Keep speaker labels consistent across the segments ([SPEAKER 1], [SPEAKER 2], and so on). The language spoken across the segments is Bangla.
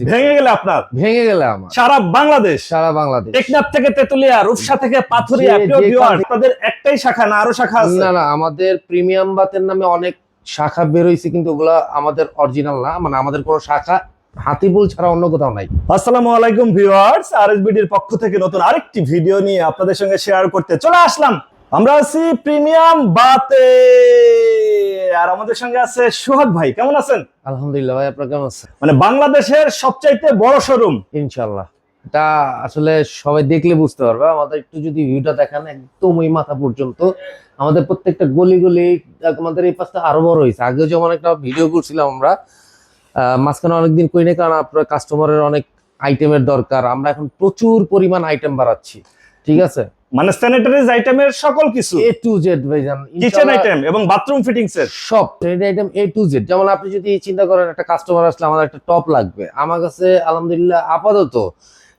[SPEAKER 1] ভেঙে গেলে আপনার।
[SPEAKER 2] ভেঙে গেলে আমার।
[SPEAKER 1] সারা বাংলাদেশ।
[SPEAKER 2] সারা বাংলাদেশ।
[SPEAKER 1] টেকনাফ থেকে তেতুলিয়া রূপসা থেকে পাথুরিয়া আপনাদের একটাই শাখা না আরও শাখা আছে?
[SPEAKER 2] না না আমাদের প্রিমিয়াম বাতের নামে অনেক শাখা বের হয়েছে কিন্তু ওগুলা আমাদের অরিজিনাল না। মানে আমাদের কোনো শাখা হাতিবুল ছাড়া অন্য কোথাও নাই।
[SPEAKER 1] আসসালামু আলাইকুম ভিউয়ার্স আরএসবিডির পক্ষ থেকে নতুন আরেকটি ভিডিও নিয়ে আপনাদের সঙ্গে শেয়ার করতে চলে আসলাম। আমরা আছি প্রিমিয়াম বাতে। আর আমাদের সঙ্গে আছে সোহাগ ভাই কেমন আছেন?
[SPEAKER 2] আলহামদুলিল্লাহ ভাই আপনার কেমন আছে
[SPEAKER 1] মানে বাংলাদেশের সবচাইতে বড় শোরুম
[SPEAKER 2] ইনশাল্লাহ এটা আসলে সবাই দেখলে বুঝতে পারবে আমাদের একটু যদি ভিউটা দেখান একদম ওই মাথা পর্যন্ত। আমাদের প্রত্যেকটা গলি গলি আমাদের এই পাশটা আরও বড় হয়েছে। আগে যেমন একটা ভিডিও করছিলাম আমরা মাঝখানে অনেকদিন করি না কারণ আপনার কাস্টমারের অনেক আইটেমের দরকার। আমরা এখন প্রচুর পরিমাণ আইটেম বাড়াচ্ছি। ঠিক আছে?
[SPEAKER 1] মানে স্যানিটারিজ আইটেমের সকল কিছু।
[SPEAKER 2] এ টু জেড ভাইজান
[SPEAKER 1] কিচেন আইটেম এবং বাথরুম ফিটিংস এর।
[SPEAKER 2] সব trade item A to Z যেমন আপনি যদি চিন্তা করেন একটা কাস্টমার আসলে আমাদের একটা টপ লাগবে। আমার কাছে আলহামদুলিল্লাহ আপাতত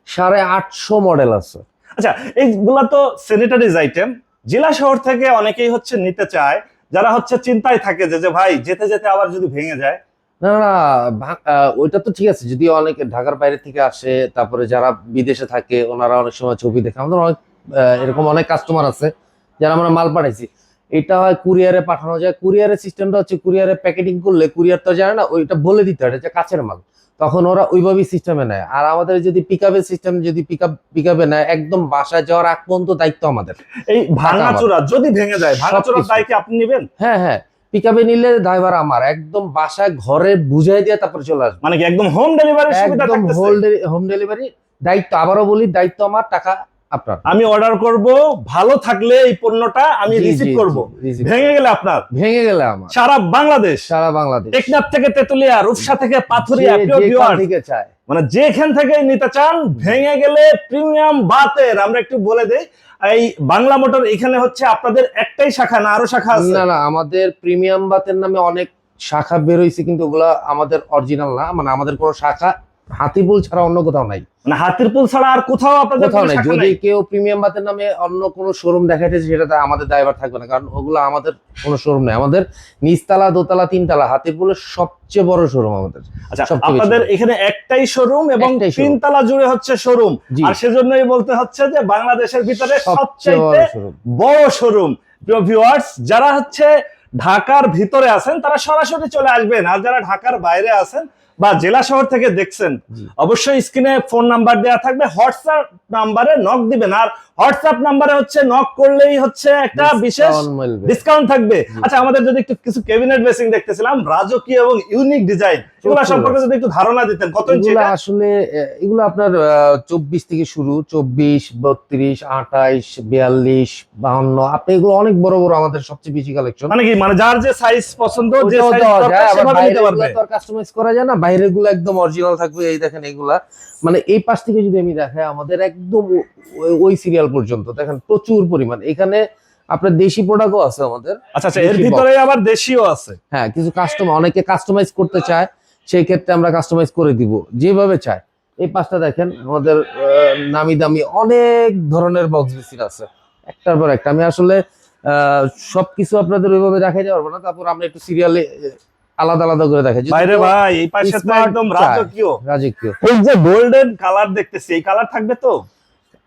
[SPEAKER 2] সাড়ে আটশো মডেল আছে।
[SPEAKER 1] আচ্ছা এইগুলা তো স্যানিটারিজ আইটেম জেলা শহর থেকে অনেকেই হচ্ছে নিতে চায়। যারা হচ্ছে চিন্তায় থাকে যে যে ভাই যেতে যেতে আবার যদি ভেঙে যায়।
[SPEAKER 2] না না ওইটা তো ঠিক আছে। যদি অনেকে ঢাকার বাইরে থেকে আসে তারপরে যারা বিদেশে থাকে ওনারা অনেক সময় ছবি দেখে। আমাদের অনেক এরকম অনেক কাস্টমার আছে যারা আমরা মাল পাঠাইছি। এটা হয় কুরিয়ারে পাঠানো যায়। কুরিয়ারের সিস্টেমটা হচ্ছে কুরিয়ারে প্যাকেটিং করলে কুরিয়ার তো জানে না ওইটা বলে দিতে হয় এটা কাছের মাল। তখন ওরা ওইভাবেই সিস্টেমে নেয়। আর আমাদের যদি পিক আপের সিস্টেম যদি পিক আপ পিক আপে নেয় একদম বাসায় যাওয়ার আগ পর্যন্ত দায়িত্ব আমাদের।
[SPEAKER 1] এই ভাঙাচোরা যদি ভেঙে যায় ভাঙাচোরার
[SPEAKER 2] সবকিছু।
[SPEAKER 1] দায় কি আপনি নেবেন?
[SPEAKER 2] হ্যাঁ হ্যাঁ। পিক আপে নিলে ড্রাইভার আমার। একদম বাসায় ঘরে বুঝাই দিয়ে তারপরে চলে আসবে।
[SPEAKER 1] মানে কি একদম হোম ডেলিভারির সুবিধা
[SPEAKER 2] একদম হোম ডেলিভারি দায়িত্ব। আবারও বলি দায়িত্ব আমার টাকা আপনার।
[SPEAKER 1] আমি অর্ডার করব ভালো থাকলে এই পণ্যটা আমি রিসিভ করব। ভেঙে গেলে আপনার।
[SPEAKER 2] ভেঙে গেলে আমার।
[SPEAKER 1] সারা বাংলাদেশ।
[SPEAKER 2] সারা বাংলাদেশ।
[SPEAKER 1] টেকনাফ থেকে তেতুলিয়া রূপসা থেকে পাথুরিয়া
[SPEAKER 2] থেকে চায়।
[SPEAKER 1] মানে যেখান থেকে নিতে চান ভেঙে গেলে প্রিমিয়াম বাতের আমরা একটু বলে দেই এই বাংলা মোটর এখানে হচ্ছে আপনাদের একটাই শাখা না আরও শাখা আছে?
[SPEAKER 2] না না আমাদের প্রিমিয়াম বাতের নামে অনেক শাখা বের হয়েছে কিন্তু ওগুলা আমাদের অরিজিনাল না মানে আমাদের কোনো শাখা হাতিবুল ছাড়া অন্য কোথাও নাই।
[SPEAKER 1] মানে হাতিরপুল ছাড়া আর কোথাও আপনাদের
[SPEAKER 2] কোথাও নাই। যদি কেউ প্রিমিয়াম বাতের নামে অন্য কোনো শোরুম দেখাইতেছে সেটাতে আমাদের ড্রাইভার থাকবে না। কারণ ওগুলো আমাদের কোনো শোরুম নেই। আমাদের নিচতলা দোতলা তিনতলা হাতিরপুলের সবচেয়ে বড় শোরুম আমাদের।
[SPEAKER 1] আচ্ছা আপনাদের এখানে একটাই শোরুম এবং। তিনতলা জুড়ে হচ্ছে শোরুম আর সেজন্যই বলতে হচ্ছে যে বাংলাদেশের ভিতরে
[SPEAKER 2] সবচেয়ে বড় শোরুম
[SPEAKER 1] বড় শোরুম প্রিয় ভিউয়ার্স যারা হচ্ছে ঢাকার ভিতরে আছেন তারা সরাসরি চলে আসবেন। আর যারা ঢাকার বাইরে আছেন বা জেলা শহর থেকে দেখছেন অবশ্যই স্ক্রিনে ফোন নাম্বার দেওয়া থাকবে হোয়াটসঅ্যাপ নাম্বারে নক দিবেন আর হোয়াটসঅ্যাপ নাম্বারে হচ্ছে নক করলেই হচ্ছে একটা বিশেষ ডিসকাউন্ট থাকবে। আচ্ছা আমাদের যদি একটু কিছু ক্যাবিনেট বেসিং দেখতেছিলাম রাজকীয় এবং ইউনিক ডিজাইন এগুলো সম্পর্কে যদি একটু ধারণা দিতেন কত ইঞ্চি
[SPEAKER 2] আসলে এগুলো আপনার চব্বিশ থেকে শুরু চব্বিশ বত্রিশ আঠাইশ বিয়াল্লিশ বাহান্ন। আপনি এগুলো অনেক বড় বড় আমাদের সবচেয়ে বেশি কালেকশন
[SPEAKER 1] মানে কি মানে যার যে সাইজ পছন্দ যে সাইজ সেভাবে নিতে পারবে।
[SPEAKER 2] কাস্টমাইজ করা যায় না বাইরেরগুলো একদম অরিজিনাল থাকবে এই দেখেন এগুলা। মানে এই পাশ থেকে যদি আমি দেখাই আমাদের একদম ওই- সিরিয়াল পর্যন্ত দেখেন প্রচুর পরিমাণ। এখানে আপনার দেশি প্রোডাক্টও আছে আমাদের
[SPEAKER 1] আচ্ছা আচ্ছা এর ভিতরে আবার দেশীয় আছে।
[SPEAKER 2] হ্যাঁ কিছু কাস্টমার অনেকে কাস্টমাইজ করতে চায় সেই ক্ষেত্রে আমরা কাস্টমাইজ করে দিব যেভাবে চায় এই পাঁচটা দেখেন আমাদের নামি দামি অনেক ধরনের বক্স মেশিন আছে। একটার পর একটা। আমি আসলে আহ, সবকিছু আপনাদের ওইভাবে দেখাইতে পারব না। তারপর আমরা একটু সিরিয়ালে আলাদা আলাদা করে দেখে
[SPEAKER 1] বাইরে ভাই এই পাশে একদম
[SPEAKER 2] চায়।
[SPEAKER 1] রাজকীয়।
[SPEAKER 2] রাজকীয়।
[SPEAKER 1] এই যে গোল্ডেন কালার দেখতেছি এই কালার থাকবে তো?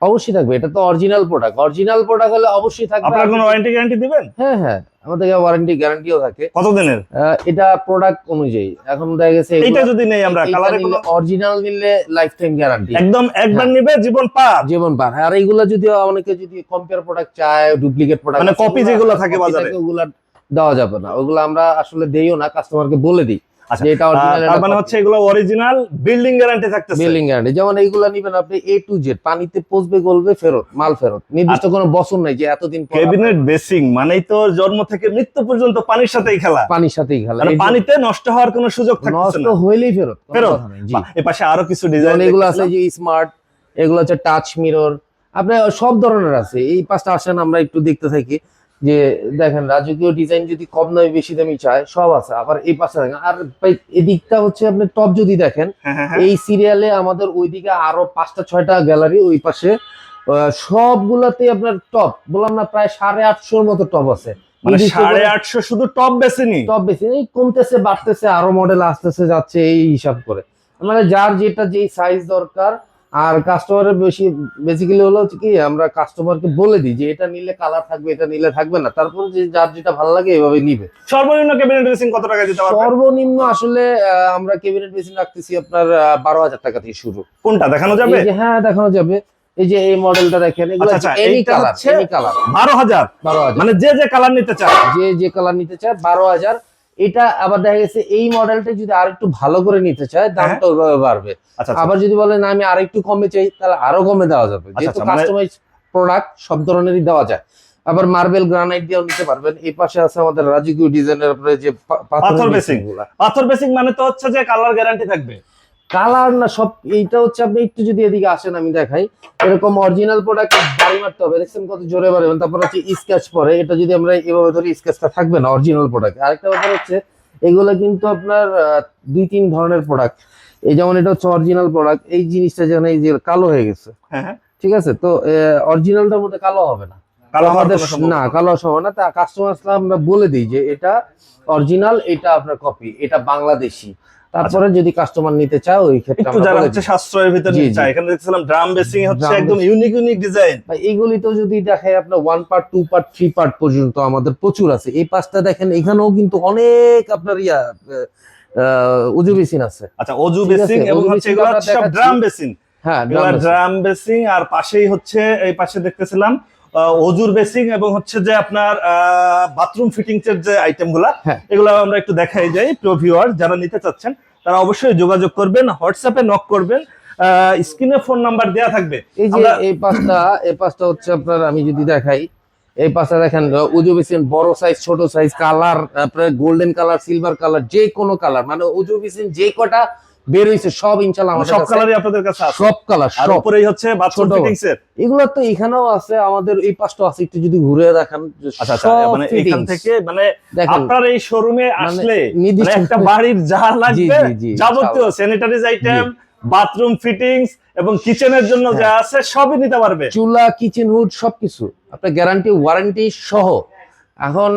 [SPEAKER 2] অবশ্যই থাকবে এটা তো অরিজিনাল প্রোডাক্ট অরিজিনাল প্রোডাক্ট হলে অবশ্যই থাকবে
[SPEAKER 1] আপনারা কোনো ওয়ারেন্টি গ্যারান্টি দিবেন?
[SPEAKER 2] হ্যাঁ হ্যাঁ আমাদের কাছে ওয়ারেন্টি গ্যারান্টিও থাকে।
[SPEAKER 1] কত দিনের
[SPEAKER 2] এটা প্রোডাক্ট অনুযায়ী। এখন দেখা গেছে
[SPEAKER 1] এইটা যদি নেই আমরা কালারে কোনো
[SPEAKER 2] অরিজিনাল নিলে লাইফ টাইম গ্যারান্টি
[SPEAKER 1] একদম একবার
[SPEAKER 2] হ্যাঁ।
[SPEAKER 1] নিবে জীবন পার।
[SPEAKER 2] জীবন পার। আর এইগুলা যদি অনেকে যদি কম্পেয়ার প্রোডাক্ট চায় ডুপ্লিকেট প্রোডাক্ট
[SPEAKER 1] মানে কপি যেগুলো থাকে বাজারে।
[SPEAKER 2] ওগুলা দেওয়া যাবে না। ওগুলো আমরা আসলে দেইও না কাস্টমারকে বলে দিই।
[SPEAKER 1] আচ্ছা,
[SPEAKER 2] এটা অরিজিনাল
[SPEAKER 1] তার মানে হচ্ছে এগুলো অরিজিনাল বিল্ডিং গ্যারান্টি থাকতেছে।
[SPEAKER 2] বিলিং গ্যারান্টি যেমন এইগুলা নিবেন আপনি এ টু জেড পানিতে পচবে গলবে ফেরত মাল ফেরত। নির্দিষ্ট কোনো বছর নাই যে এতদিন পর
[SPEAKER 1] ক্যাবিনেট বেসিং মানেই তো জন্ম থেকে মৃত্যু পর্যন্ত পানির সাথেই খেলা।
[SPEAKER 2] পানির সাথেই খেলা।
[SPEAKER 1] মানে পানিতে নষ্ট হওয়ার কোনো সুযোগ
[SPEAKER 2] নষ্ট হইলেই ফেরত
[SPEAKER 1] ফেরত? পাশে আরও কিছু ডিজাইন
[SPEAKER 2] এগুলো আছে যে স্মার্ট এগুলো হচ্ছে টাচ মিরর আপনার সব ধরনের আছে। এই পাঁচটা আসেন আমরা একটু দেখতে থাকি। যে দেখেন রাজকীয় ডিজাইন যদি কম নয় বেশি দামি চায় সব আছে। আবার এই পাশে দেখেন আর ভাই এদিকটা হচ্ছে আপনি টপ যদি দেখেন
[SPEAKER 1] হ্যাঁ হ্যাঁ হ্যাঁ।
[SPEAKER 2] এই সিরিয়ালে আমাদের ওইদিকে আরও পাঁচটা ছয়টা গ্যালারি ওই পাশে সবগুলাতে আপনার টপ বললাম না প্রায় সাড়ে আটশোর মতো টপ আছে।
[SPEAKER 1] মানে সাড়ে আটশো শুধু টপ বেসিনি
[SPEAKER 2] টপ বেশি এই কমতেছে বাড়তেছে আরও মডেল আসতেছে যাচ্ছে এই হিসাব করে। মানে যার যেটা যেই সাইজ দরকার আর কাস্টমারের বেশি বেসিক্যালি হলো হচ্ছে কি আমরা কাস্টমারকে বলে দিই যে এটা নিলে কালার থাকবে এটা নিলে থাকবে না। তারপরে যে যার যেটা ভালো লাগে এভাবে নিবে।
[SPEAKER 1] সর্বনিম্ন ক্যাবিনেট ড্রেসিং কত টাকা দিতে পারবেন
[SPEAKER 2] সর্বনিম্ন আসলে আমরা ক্যাবিনেট বেসিন রাখতেছি আপনার বারো হাজার টাকা থেকে শুরু।
[SPEAKER 1] কোনটা দেখানো যাবে?
[SPEAKER 2] হ্যাঁ দেখানো যাবে। এই যে এই মডেলটা দেখেন এগুলো এনি কালার এনি কালার
[SPEAKER 1] বারো হাজার।
[SPEAKER 2] বারো হাজার।
[SPEAKER 1] মানে যে যে কালার নিতে চায়।
[SPEAKER 2] যে যে কালার নিতে চায় বারো হাজার। এটা আবার দেখা গেছে এই মডেলটা যদি আর একটু ভালো করে নিতে চায় দামটা ওইভাবে বাড়বে।
[SPEAKER 1] আচ্ছা আচ্ছা।
[SPEAKER 2] আবার যদি বলে না আমি আর একটু কমে চাই তাহলে আরও কমে দেওয়া যাবে। যেহেতু
[SPEAKER 1] আচ্ছা, মানে-
[SPEAKER 2] কাস্টমাইজ প্রোডাক্ট সব ধরনেরই দেওয়া যায়। আবার মার্বেল গ্রানাইট দিয়েও নিতে পারবেন। এই পাশে আছে আমাদের রাজকীয় ডিজাইনের উপরে যে
[SPEAKER 1] পাথর। বেসিং পাথর বেসিং মানে তো হচ্ছে যে কালার গ্যারান্টি থাকবে।
[SPEAKER 2] কালার না সব এইটা হচ্ছে আপনি একটু যদি এদিকে আসেন আমি দেখাই। এরকম অরিজিনাল প্রোডাক্ট বাড়ি মারতে হবে। দেখছেন কত জোরে বাড়বেন তারপর হচ্ছে স্কেচ পরে। এটা যদি আমরা এভাবে ধরি স্কেচটা থাকবে না অরিজিনাল প্রোডাক্ট আরেকটা ব্যাপার হচ্ছে এগুলো কিন্তু আপনার দুই তিন ধরনের প্রোডাক্ট এই যেমন এটা হচ্ছে অরিজিনাল প্রোডাক্ট এই জিনিসটা যেন এই যে কালো হয়ে গেছে।
[SPEAKER 1] হ্যাঁ হ্যাঁ।
[SPEAKER 2] ঠিক আছে? তো অরিজিনালটার মধ্যে কালো হবে না।
[SPEAKER 1] কালো হওয়ার
[SPEAKER 2] কালো হবে না তা কাস্টমার আমরা বলে দিই যে এটা অরিজিনাল এটা আপনার কপি এটা বাংলাদেশি। তারপরে যদি কাস্টমার নিতে চায় ওই ক্ষেত্রে
[SPEAKER 1] একটু যারা হচ্ছে
[SPEAKER 2] দিই।
[SPEAKER 1] সাশ্রয়ের ভিতরে নিতে চায় এখানে দেখছিলাম ড্রাম বেসিং হচ্ছে একদম ইউনিক ইউনিক ডিজাইন
[SPEAKER 2] এইগুলি তো যদি আপনার one part two part three part পর্যন্ত আমাদের প্রচুর আছে। এই পাঁচটা দেখেন এখানেও কিন্তু অনেক আপনার ইয়া উজু বেসিন আছে।
[SPEAKER 1] আচ্ছা অজু এবং হচ্ছে এগুলো সব ড্রাম বেসিং
[SPEAKER 2] হ্যাঁ।
[SPEAKER 1] ড্রাম বেসিং আর পাশেই হচ্ছে এই পাশে দেখতেছিলাম অজুর বেসিং এবং হচ্ছে যে আপনার বাথরুম ফিটিংস এর যে আইটেমগুলা
[SPEAKER 2] হ্যাঁ।
[SPEAKER 1] এগুলো আমরা একটু দেখাই যাই ভিউয়ার যারা নিতে চাচ্ছেন তারা অবশ্যই যোগাযোগ করবেন হোয়াটসঅ্যাপে নক করবেন স্ক্রিনে ফোন নাম্বার দেওয়া থাকবে
[SPEAKER 2] এই যে এই পাঁচটা এই পাঁচটা হচ্ছে আপনার আমি যদি দেখাই এই পাঁচটা দেখেন উজু বেসিন বড় সাইজ ছোট সাইজ কালার আপনার গোল্ডেন কালার সিলভার কালার যে কোনো কালার মানে উজু বেসিন যে কটা বের হয়েছে সব ইনশাল্লাহ আমাদের
[SPEAKER 1] সব কালারই আপনাদের কাছে আছে।
[SPEAKER 2] সব কালার
[SPEAKER 1] আর উপরেই হচ্ছে বাথরুম ফিটিংস এর।
[SPEAKER 2] এগুলো তো এখানেও আছে আমাদের এই পাঁচটা আছে একটু যদি ঘুরে দেখান
[SPEAKER 1] আচ্ছা আচ্ছা মানে এখান থেকে মানে আপনার এই শোরুমে আসলে
[SPEAKER 2] নির্দিষ্ট-
[SPEAKER 1] মানে একটা বাড়ির যা লাগবে যাবতীয় স্যানিটারিজ আইটেম বাথরুম ফিটিংস এবং কিচেনের জন্য যা
[SPEAKER 2] হ্যাঁ।
[SPEAKER 1] আছে সবই নিতে পারবে।
[SPEAKER 2] চুলা কিচেন হুড সবকিছু। আপনার গ্যারান্টি ওয়ারেন্টি সহ এখন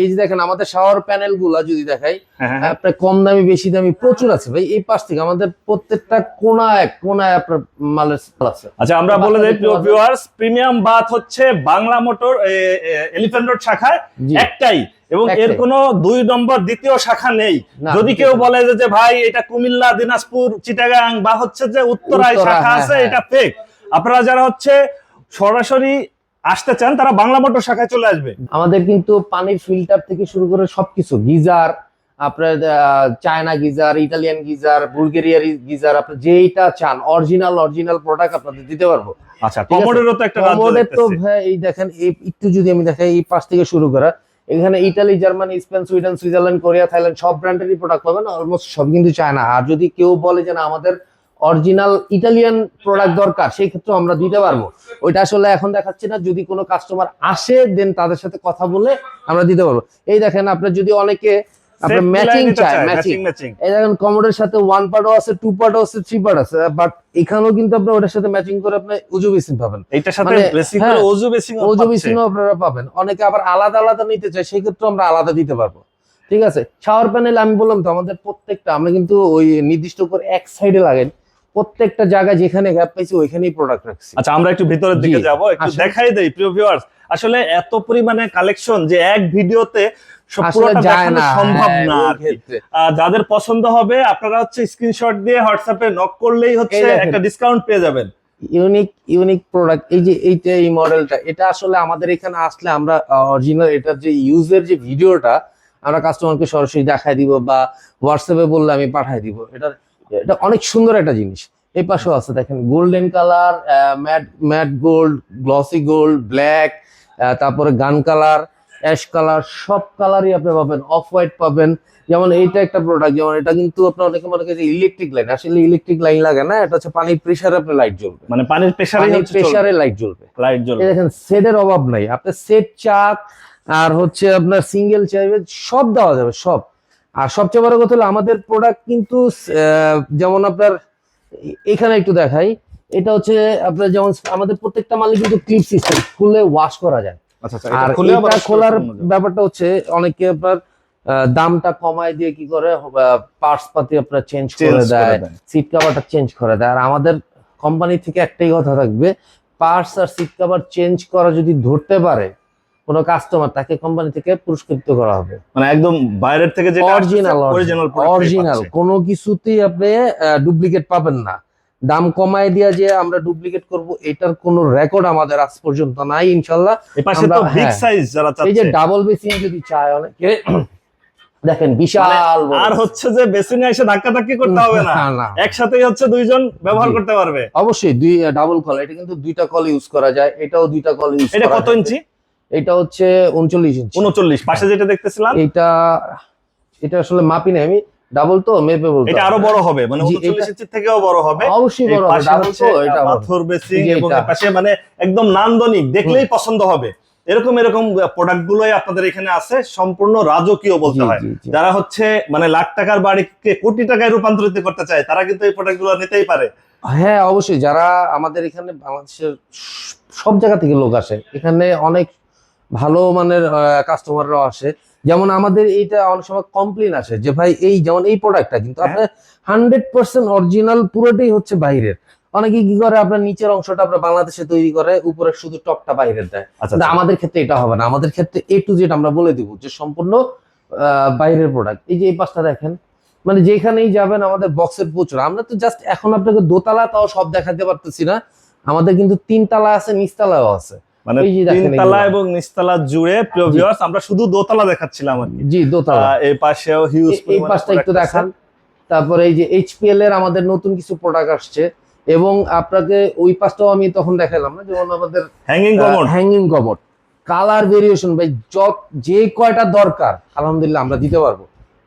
[SPEAKER 2] এই যে দেখেন আমাদের শাওয়ার প্যানেলগুলা যদি দেখাই
[SPEAKER 1] হ্যাঁ, হ্যাঁ।
[SPEAKER 2] আপনার কম দামি বেশি দামি প্রচুর আছে ভাই। এই পাশ থেকে আমাদের প্রত্যেকটা কোনায় কোনায় আপনার মালের আছে।
[SPEAKER 1] আচ্ছা আমরা বলে দেই প্রিয় ভিউয়ার্স প্রিমিয়াম বাথ হচ্ছে বাংলা মোটর এলিফ্যান্ট রোড শাখায় একটাই। এবং এর। কোনো দুই নম্বর দ্বিতীয় শাখা নেই। যদি কেউ বলে যে ভাই এটা কুমিল্লা দিনাজপুর চিটাগাং বা হচ্ছে যে উত্তরায় শাখা
[SPEAKER 2] হ্যাঁ,
[SPEAKER 1] আছে। এটা ফেক আপনারা যারা হচ্ছে সরাসরি আসতে চান তারা বাংলা মোটর শাখায় চলে আসবে।
[SPEAKER 2] আমাদের কিন্তু পানির ফিল্টার থেকে শুরু করে সবকিছু গিজার আপনার চায়না গিজার ইটালিয়ান গিজার বুলগেরিয়ার গিজার আপনি যেইটা চান অরিজিনাল অরিজিনাল প্রোডাক্ট আপনাদের দিতে পারব।
[SPEAKER 1] আচ্ছা কমোডেরও তো একটা
[SPEAKER 2] কমোডের তো ভাই এই দেখেন একটু যদি আমি দেখাই এই পাশ থেকে শুরু করা এখানে Italy Germany Spain Sweden Switzerland Korea Thailand সব ব্র্যান্ডেরই প্রোডাক্ট পাবেন অলমোস্ট সব কিন্তু চায়না। আর যদি কেউ বলে যে না আমাদের অরিজিনাল ইটালিয়ান প্রোডাক্ট দরকার সেই ক্ষেত্রে আমরা দিতে পারব। ওইটা আসলে এখন দেখাচ্ছি না যদি কোনো কাস্টমার আসে দেন তাদের সাথে কথা বলে আমরা দিতে পারব। এই দেখেন আপনার যদি অনেকে আপনার ম্যাচিং চায়
[SPEAKER 1] চায়,
[SPEAKER 2] ম্যাচিং
[SPEAKER 1] matching, matching।
[SPEAKER 2] এই দেখেন কমোডের সাথে ওয়ান পার্টও আছে টু পার্টও আছে থ্রি পার্ট আছে বাট এখানেও কিন্তু আপনি ওটার সাথে ম্যাচিং করে আপনি উজু বেসিন পাবেন।
[SPEAKER 1] সাথে
[SPEAKER 2] মানে, হ্যাঁ, আপনারা পাবেন। অনেকে আবার আলাদা আলাদা নিতে চায় সেই ক্ষেত্রে আমরা আলাদা দিতে পারব। ঠিক আছে? শাওয়ার প্যানেল আমি বললাম তো আমাদের প্রত্যেকটা আমরা কিন্তু ওই নির্দিষ্ট করে এক সাইডে লাগাই। প্রত্যেকটা জায়গায় যেখানে গ্যাপ পাইছি ওইখানেই প্রোডাক্ট রাখছি।
[SPEAKER 1] আচ্ছা আমরা একটু ভিতরের দিকে যাব একটু দেখাই দেই প্রিয় ভিউয়ার্স আসলে এত পরিমাণে কালেকশন যে এক ভিডিওতে সম্ভব
[SPEAKER 2] হ্যাঁ,
[SPEAKER 1] না যাদের পছন্দ হবে আপনারা হচ্ছে স্ক্রিনশট দিয়ে হোয়াটসঅ্যাপে নক করলেই হচ্ছে একটা ডিসকাউন্ট পেয়ে যাবেন।
[SPEAKER 2] ইউনিক ইউনিক প্রোডাক্ট এই যে এইটা এই মডেলটা এটা আসলে আমাদের এখানে আসলে আমরা অরিজিনাল এটার যে ইউজের যে ভিডিওটা আমরা কাস্টমারকে সরাসরি দেখাই দিব বা হোয়াটসঅ্যাপে বললে আমি পাঠাই দিব। এটা এটা অনেক সুন্দর একটা জিনিস। এই পাশেও আছে দেখেন golden colour matte matte gold glossy gold black তারপরে গান কালার অ্যাশ কালার সব কালারই আপনি পাবেন অফ হোয়াইট পাবেন। যেমন এইটা একটা প্রোডাক্ট যেমন এটা কিন্তু আপনার অনেকে মনে করেন ইলেকট্রিক লাইন আসলে ইলেকট্রিক লাইন লাগে না এটা হচ্ছে পানির প্রেশারে আপনার লাইট জ্বলবে।
[SPEAKER 1] মানে পানির প্রেসারে
[SPEAKER 2] প্রেশারে লাইট জ্বলবে।
[SPEAKER 1] লাইট জ্বলবে।
[SPEAKER 2] দেখেন সেটের অভাব নাই। আপনার সেট চাক আর হচ্ছে আপনার সিঙ্গেল চাইবে সব দেওয়া যাবে সব। আর সবচেয়ে বড় কথা হলো আমাদের প্রোডাক্ট কিন্তু যেমন আপনার এখানে একটু দেখাই। এটা হচ্ছে আপনার যেমন আমাদের প্রত্যেকটা মালে কিন্তু ক্লিপ সিস্টেম খুলে ওয়াশ করা যায়।
[SPEAKER 1] আচ্ছা আচ্ছা
[SPEAKER 2] আর
[SPEAKER 1] এটা খুলে
[SPEAKER 2] খোলার ব্যাপারটা হচ্ছে অনেকে আপনার দামটা কমায় দিয়ে কি করে পার্টস পাতি আপনার চেঞ্জ করে দেয়। সিট কাভারটা চেঞ্জ করে দেয়। আর আমাদের কোম্পানি থেকে একটাই কথা থাকবে পার্টস আর সিট কাভার চেঞ্জ করা যদি ধরতে পারে কোনো কাস্টমার তাকে কোম্পানি থেকে পুরস্কৃত করা হবে।
[SPEAKER 1] মানে একদম বাইরের থেকে যেটা
[SPEAKER 2] অরিজিনাল
[SPEAKER 1] অরিজিনাল
[SPEAKER 2] অরিজিনাল কোনো কিছুতেই আপনি ডুপ্লিকেট পাবেন না। দাম কমায় দিয়া যে আমরা ডুপ্লিকেট করব এটার কোনো রেকর্ড আমাদের আজ পর্যন্ত নাই ইনশাল্লাহ।
[SPEAKER 1] এই পাশে তো বিগ
[SPEAKER 2] হ্যাঁ।
[SPEAKER 1] সাইজ যারা চাচ্ছে
[SPEAKER 2] এই যে ডাবল বেসিন যদি চায় অনেকে দেখেন বিশাল
[SPEAKER 1] মানে আর হচ্ছে যে বেসিনে এসে ধাক্কা ধাক্কি করতে হবে না। একসাথেই হচ্ছে দুইজন ব্যবহার করতে পারবে।
[SPEAKER 2] অবশ্যই দুই ডাবল কল এটা কিন্তু দুইটা কল ইউজ করা যায় এটাও দুইটা কল ইউজ
[SPEAKER 1] এটা কত ইঞ্চি?
[SPEAKER 2] এটা হচ্ছে উনচল্লিশ ইঞ্চি।
[SPEAKER 1] উনচল্লিশ পাশে যেটা দেখতেছিলাম।
[SPEAKER 2] এটা এটা আসলে মাপি নাই আমি। ডাবল তো মেপে বলতে
[SPEAKER 1] এটা
[SPEAKER 2] আরও
[SPEAKER 1] বড় হবে মানে
[SPEAKER 2] জি,
[SPEAKER 1] উনচল্লিশ
[SPEAKER 2] এটা-
[SPEAKER 1] ইঞ্চির থেকেও বড় হবে।
[SPEAKER 2] অবশ্যই বড় হবে ডাবল তো এটা
[SPEAKER 1] পাথর বেসিং এবং পাশে মানে একদম নান্দনিক দেখলেই পছন্দ হবে। এরকম এরকম প্রোডাক্ট গুলোই আপনাদের এখানে আছে সম্পূর্ণ রাজকীয় বলতে হয়। যারা হচ্ছে মানে লাখ টাকার বাড়িকে কোটি টাকায় রূপান্তরিত করতে চায় তারা কিন্তু এই প্রোডাক্টগুলো নিতেই পারে।
[SPEAKER 2] হ্যাঁ অবশ্যই। যারা আমাদের এখানে বাংলাদেশের সব জায়গা থেকে লোক আসে এখানে অনেক ভালো মানের কাস্টমাররাও আসে। যেমন আমাদের এইটা অনেক সময় কমপ্লেন আসে যে ভাই এই যেমন এই প্রোডাক্টটা কিন্তু
[SPEAKER 1] হ্যাঁ।
[SPEAKER 2] আপনার হান্ড্রেড পার্সেন্ট অরিজিনাল পুরোটাই হচ্ছে বাইরের। অনেকে কি করে আপনার নিচের অংশটা আপনার বাংলাদেশে তৈরি করে উপরে শুধু টপটা বাইরের দেয়।
[SPEAKER 1] আচ্ছা
[SPEAKER 2] আমাদের ক্ষেত্রে এটা হবে না। আমাদের ক্ষেত্রে এ টু জেড আমরা বলে দিব যে সম্পূর্ণ আহ, বাইরের প্রোডাক্ট এই যে এই পাশটা দেখেন মানে যেখানেই যাবেন আমাদের বক্সের প্রচুর। আমরা তো জাস্ট এখন আপনাকে দোতলা তাও সব দেখাতে পারতেছি না। আমাদের কিন্তু তিনতলা আছে নিচতলাও আছে।
[SPEAKER 1] মানে তিনতলা এবং নিচতলা জুড়ে প্রিয় ভিউয়ার্স আমরা শুধু দোতলা দেখাচ্ছিলাম আর কি।
[SPEAKER 2] জি দোতলা।
[SPEAKER 1] এই পাশেও হিউজ
[SPEAKER 2] এই পাশটা একটু দেখান। তারপরে এই যে এইচপিএল এর আমাদের নতুন কিছু প্রোডাক্ট আসছে এবং আপনাকে ওই পাশটাও আমি তখন দেখালাম না যেমন আমাদের
[SPEAKER 1] hanging common
[SPEAKER 2] hanging commode colour variation ভাই যত যে কয়টা দরকার আলহামদুলিল্লাহ আমরা দিতে পারব।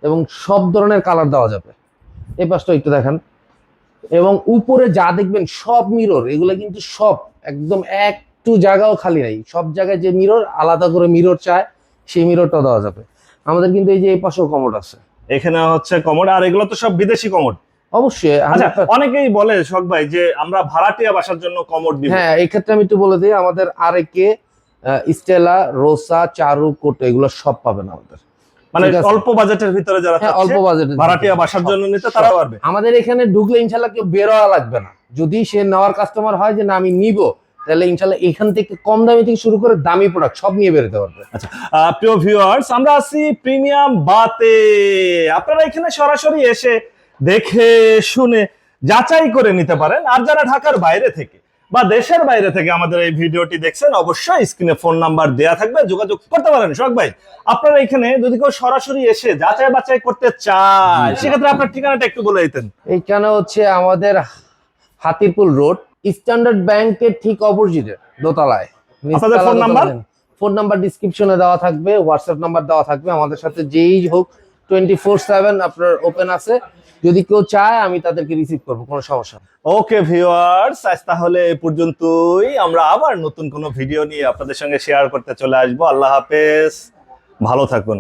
[SPEAKER 2] এবং সব ধরনের কালার দেওয়া যাবে। এই পাশটা একটু দেখান। এবং উপরে যা দেখবেন সব মিরর এগুলো কিন্তু সব একদম একটু জায়গাও খালি নাই। সব জায়গায় যে মিরর আলাদা করে মিরর চায় সেই মিররটা দেওয়া যাবে। আমাদের কিন্তু এই যে এই পাশেও কমোড আছে।
[SPEAKER 1] এখানে হচ্ছে কমোড আর এগুলো তো সব বিদেশি কমোড
[SPEAKER 2] অবশ্যই
[SPEAKER 1] আচ্ছা
[SPEAKER 2] 100%
[SPEAKER 1] অনেকেই বলে শখ ভাই যে আমরা ভাড়াটিয়া বাসার জন্য কমোড দিব।
[SPEAKER 2] হ্যাঁ এই ক্ষেত্রে আমি একটু বলে দিই আমাদের আরেকে স্টেলা রোসা চারু কোটো এগুলো সব পাবেন আমাদের।
[SPEAKER 1] মানে অল্প বাজেটের ভিতরে যারা
[SPEAKER 2] হ্যাঁ অল্প
[SPEAKER 1] চাচ্ছে
[SPEAKER 2] বাজেটে
[SPEAKER 1] ভাড়াটিয়া বাসার জন্য নিতে তারা পারবে।
[SPEAKER 2] আমাদের এখানে ঢুকলে ইনশাল্লাহ কেউ বেরোয়া লাগবে না। যদি সে নেওয়ার কাস্টমার হয় যে না আমি নিব তাহলে ইনশাল্লাহ এখান থেকে কম দামি থেকে শুরু করে দামি প্রোডাক্ট সব নিয়ে বেরোতে পারবে।
[SPEAKER 1] আচ্ছা প্রিয় ভিউয়ার্স আমরা আছি প্রিমিয়াম বাতে। আপনারা এখানে সরাসরি এসে দেখে শুনে যাচাই করে নিতে পারেন। আর যারা ঢাকার বাইরে থেকে বা দেশের বাইরে থেকে আমাদের এই ভিডিওটি দেখছেন অবশ্যই স্ক্রিনে ফোন নাম্বার দেয়া থাকবে যোগাযোগ করতে পারেন। শখ ভাই আপনারা এখানে যদি কেউ সরাসরি এসে যাচাই বাছাই করতে চায়। সেক্ষেত্রে আপনার ঠিকানাটা একটু বলে দিতেন।
[SPEAKER 2] এইখানে হচ্ছে আমাদের হাতিরপুল রোড স্ট্যান্ডার্ড ব্যাংকের ঠিক অপোজিটে দোতলায়।
[SPEAKER 1] আপনাদের phone number?
[SPEAKER 2] ফোন নাম্বার ডিসক্রিপশনে দেওয়া থাকবে হোয়াটসঅ্যাপ নাম্বার দেওয়া থাকবে আমাদের সাথে যেই হোক টোয়েন্টি ফোর সেভেন আপনার ওপেন আছে। যদি কেউ চায় আমি তাদেরকে রিসিভ করব কোনো সমস্যা।
[SPEAKER 1] ওকে ভিউয়ার্স আজ তাহলে এ পর্যন্তই। আমরা আবার নতুন কোনো ভিডিও নিয়ে আপনাদের সঙ্গে শেয়ার করতে চলে আসব। আল্লাহ হাফেজ। ভালো থাকুন।